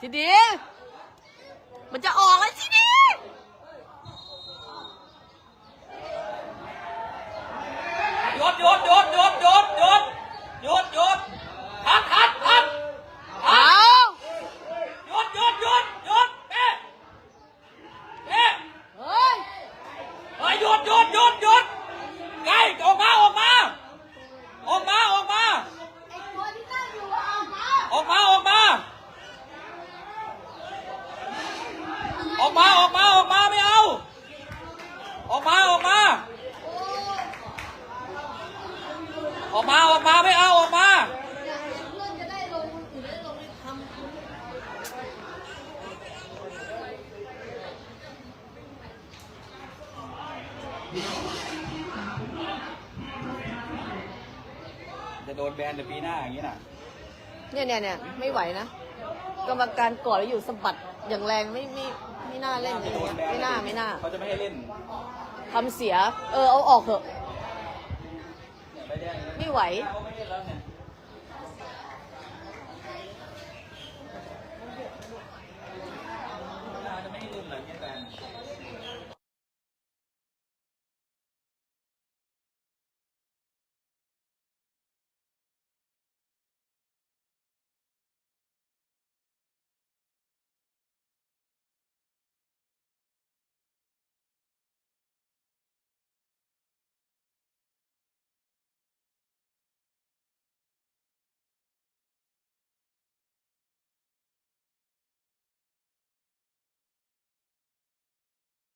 สิดี มันจะออกแล้วสิดีหยุดหยุดหยุดหยุดหยุดหยุดหยุดหยุดพักพักพักเอาหยุดหยุดหยุดหยุดเอ๊ะเอ๊ะเฮ้ยเฮ้ยหยุดหยุดหยุดหยุดไงออกมาออกมาออกมาออกมา ไอ้ตัวที่นั่งอยู่ออกมา ออกมาออกมาออกมาออกมาออกมาไม่เอา ออกมาออกมา ออก มาออกมาไม่เอาออกมาอยากเห็นเพื่อนจะได้ลงคนอื่นได้ลงในทำจะโดนแบนในปีหน้าอย่างนี้น่ะ เนี่ยเนี่ยเนี่ยไม่ไหวนะกรรมการกอดแล้วอยู่สะบัดอย่างแรงไม่ไม่ไม่น่าเล่นอย่างเงี้ยไม่น่าไม่น่าเขาจะไม่ให้เล่นทำเสีย เออเอาออกเถอะ ใบแดงอย่างนี้ ไม่ไหว